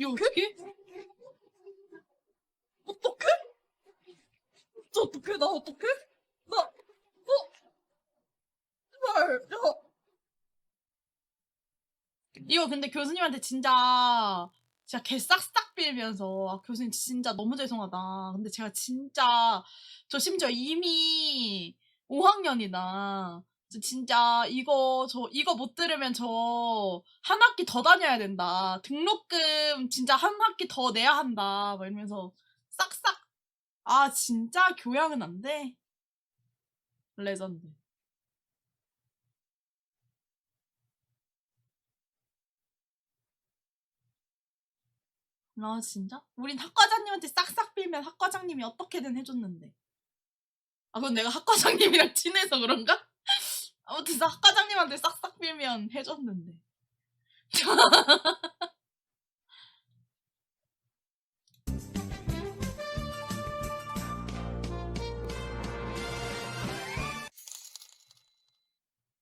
여기? 어떡해? 저 어떡해? 나 어떡해? 나, 어? 헐, 야. 이거 근데 교수님한테 진짜 진짜 개 싹싹 빌면서, 아, 교수님 진짜 너무 죄송하다. 근데 제가 진짜, 저 심지어 이미 5학년이다. 진짜 이거 저 이거 못 들으면 저 한 학기 더 다녀야 된다. 등록금 진짜 한 학기 더 내야 한다. 막 이러면서 싹싹 아 진짜 교양은 안 돼. 레전드. 아 진짜? 우린 학과장님한테 싹싹 빌면 학과장님이 어떻게든 해줬는데. 아 그건 내가 학과장님이랑 친해서 그런가? 아무튼 학과장님한테 싹싹 빌면 해줬는데.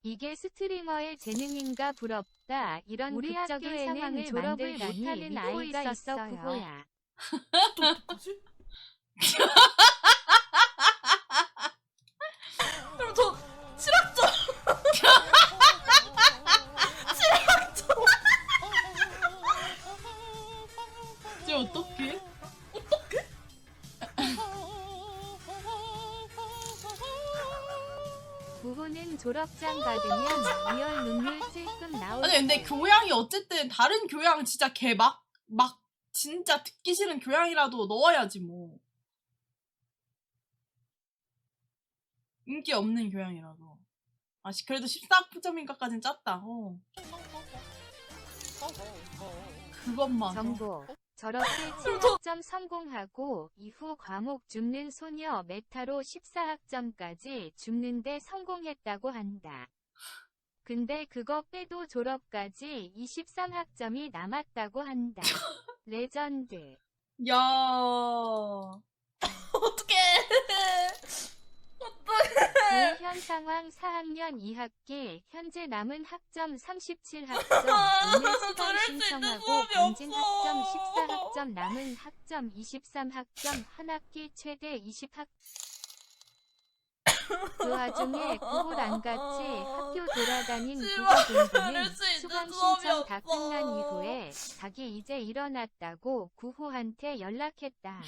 이게 스트리머의 재능인가 부럽다. 이런 우리 극적인 학교에는 상황을 졸업을 만들다니 못하는 믿고 아이가 있었어, 있어요. 구호야. 또 어떡하지? 그럼 저 칠학점 칠학점 이제? 어떡해? 구호는 졸업장 받으면 리얼 눈물 찔끔 나올 아니 근데 교양이 어쨌든 다른 교양 진짜 개막 막 진짜 듣기 싫은 교양이라도 넣어야지 뭐. 인기 없는 교양이라도. 아 시- 그래도 14점인가까진 짰다. 어. 그것만. 정보. 저렇게 7학점 성공하고 이후 과목 줍는 소녀 메타로 14학점까지 줍는데 성공했다고 한다. 근데 그거 빼도 졸업까지 23학점이 남았다고 한다. 레전드. 야 어떡해 어떡해 현 상황 4학년 2학기 현재 남은 학점 37학점 오늘 수강 저럴 수 있는 신청하고 수업이 없어. 학점 14학점 남은 학점 23학점 한 학기 최대 20학 그 와중에 학교 돌아다닌 제발 국어 저럴 공부는 수 있는 수강 수업이 신청 다 없어. 끝난 이후에 자기 이제 일어났다고 구호한테 연락했다.